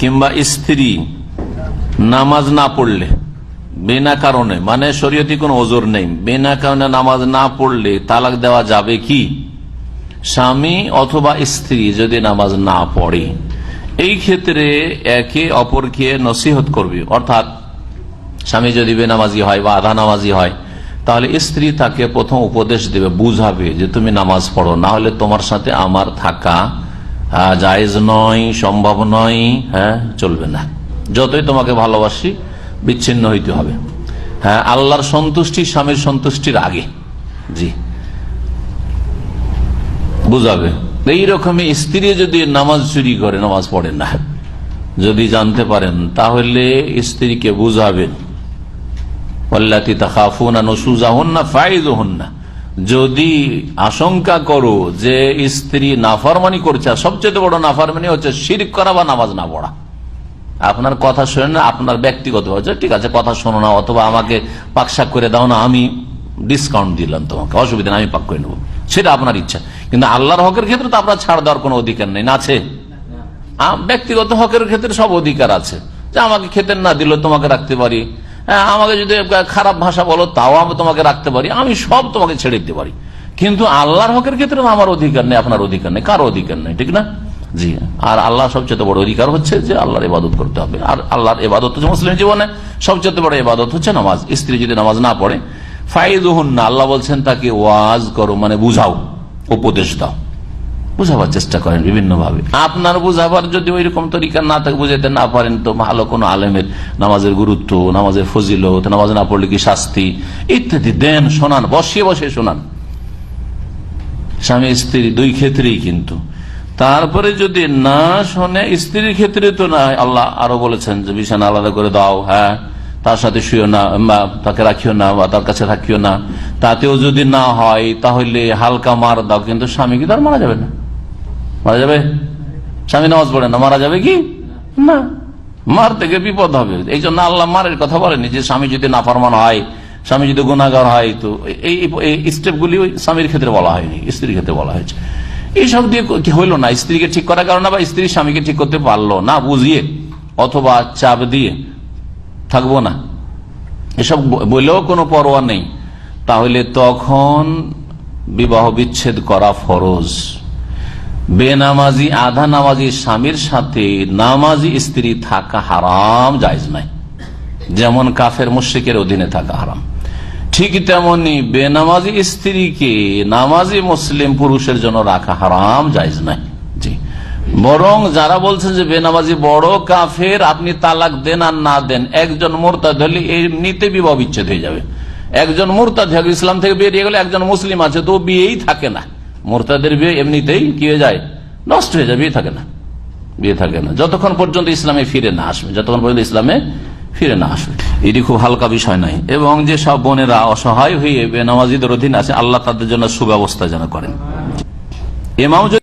কিংবা স্ত্রী নামাজ না পড়লে, বিনা কারণে মানে শরীয়তি কোনো ওজোর নেই, বিনা কারণে নামাজ না পড়লে তালাক দেওয়া যাবে কি? স্বামী অথবা স্ত্রী যদি নামাজ না পড়ে, এই ক্ষেত্রে একে অপরকে নসিহত করবে। অর্থাৎ, স্বামী যদি বেনামাজি হয় বা আধা নামাজি হয়, তাহলে স্ত্রী তাকে প্রথম উপদেশ দেবে, বুঝাবে যে তুমি নামাজ পড়ো, না হলে তোমার সাথে আমার থাকা জায়েজ নয়, সম্ভব নয় হ্যাঁ চলবে না। যতই তোমাকে ভালোবাসি, বিচ্ছিন্ন হইতে হবে। হ্যাঁ আল্লাহর সন্তুষ্টি স্বামীর সন্তুষ্টির আগে। জি। বুঝাবে? এইরকমই স্ত্রী যদি নামাজ চুরি করে, নামাজ পড়ে না, যদি জানতে পারেন, তাহলে স্ত্রীকে বুঝাবেন। অল্লাতি তাকাফুনা হন ফাইজহুন্না যদি আশঙ্কা করো যে স্ত্রী নাফরমানি করছে সবচেয়ে বড় নাফরমানি হচ্ছে শির করা বা নামাজ না পড়া। আপনার কথা শুনে না আপনার ব্যক্তিগত হচ্ছে ঠিক আছে, কথা শোনো না, অথবা আমাকে পাকশাক করে দাও না, আমি ডিসকাউন্ট দিলাম তোমাকে, অসুবিধা আমি পাক করে নেব। সেটা আপনার ইচ্ছা। কিন্তু আল্লাহর হকের ক্ষেত্রে তো আপনার ছাড় দেওয়ার কোনো অধিকার নেই, না আছে? ব্যক্তিগত হকের ক্ষেত্রে সব অধিকার আছে। যে আমাকে খেতে না দিল তোমাকে রাখতে পারি। আমাকে যদি খারাপ ভাষা বলো, তাও আমি তোমাকে রাখতে পারি, আমি সব তোমাকে ছেড়ে দিতে পারি। কিন্তু আল্লাহর হকের ক্ষেত্রে আমার অধিকার নেই, আপনার অধিকার নেই, কারও অধিকার নেই, ঠিক না? জি, আর আল্লাহ সবচেয়ে বড় অধিকার হচ্ছে যে আল্লাহর ইবাদত করতে হবে। আর আল্লাহর ইবাদত হচ্ছে মুসলিম জীবনে, সবচেয়ে বড় ইবাদত হচ্ছে নামাজ। স্ত্রী যদি নামাজ না পড়ে ফাইজ আল্লাহ বলছেন তাকে ওয়াজ করো মানে বুঝাও, উপদেশ দাও। বুঝাবার চেষ্টা করেন বিভিন্ন ভাবে আপনার বুঝাবার যদি ওই রকম তরিকা না থাকে, বুঝাইতে না পারেন তো ভালো কোনো আলেমের নামাজের গুরুত্ব, নামাজের ফজিলত, নামাজ না পড়লে কি শাস্তি? ইত্যাদি। দেন, শোনান, বসিয়ে বসে শোনান। স্বামী, স্ত্রী দুই ক্ষেত্রেই কিন্তু। তারপরে যদি না শোনে, স্ত্রীর ক্ষেত্রে তো না আল্লাহ আরও বলেছেন যে, বিছানা আলাদা করে দাও হ্যাঁ। তার সাথে শুয়েও না, বা তাকে রাখিও না, বা তার কাছে থাকিও না। তাতেও যদি না হয়, তাহলে হালকা মার দাও। কিন্তু স্বামী কি তার মারা যাবে না? মারা যাবে? স্বামী নামাজ পড়ে না মারা যাবে কি? না। মার থেকে বিপদ হবে। এই জন্য আল্লাহ মারের কথা বলেনি যে স্বামী যদি না নাফরমান হয় স্বামী যদি গুণাগার হয় তো এই স্টেপগুলি ওই স্বামীর ক্ষেত্রে বলা হয়নি স্ত্রীর ক্ষেত্রে বলা হয়েছে। এইসব দিয়ে কি হইল না? স্ত্রীকে ঠিক করার কারণে বা স্ত্রী স্বামীকে ঠিক করতে পারল না বুঝিয়ে অথবা চাপ দিয়ে থাকব না? এসব বলেও কোনো পরোয়া নেই। তাহলে তখন বিবাহ বিচ্ছেদ করা ফরজ। বেনামাজি, আধা নামাজি স্বামীর সাথে নামাজি স্ত্রী থাকা হারাম, জায়জ নাই। যেমন কাফের মুশ্রিকের অধীনে থাকা হারাম। ঠিক তেমনি বেনামাজি স্ত্রীকে নামাজি মুসলিম পুরুষের জন্য রাখা হারাম, জায়জ নাই। জি। বরং যারা বলছেন যে বেনামাজি বড় কাফের, আপনি তালাক দেন আর না দেন, একজন মোরতাদ হলে এমনিতে বিবাহ বিচ্ছেদ হয়ে যাবে। একজন মোরতাদ ইসলাম থেকে বেরিয়ে গেলে, একজন মুসলিম আছে, তো বিয়েই থাকে না। মোরতাদের বিয়ে এমনিতেই কি হয়ে যায়? নষ্ট হয়ে যায়, বিয়ে থাকে না। বিয়ে থাকে না। যতক্ষণ পর্যন্ত ইসলামে ফিরে না আসবে, যতক্ষণ পর্যন্ত ইসলামে ফিরে না আসবে। এটি খুব হালকা বিষয় নাই এবং যে সব বোনেরা অসহায় হয়ে বেনামাজিদের অধীন আছে, আল্লাহ তাদের জন্য সুব্যবস্থা যেন করেন। এমাও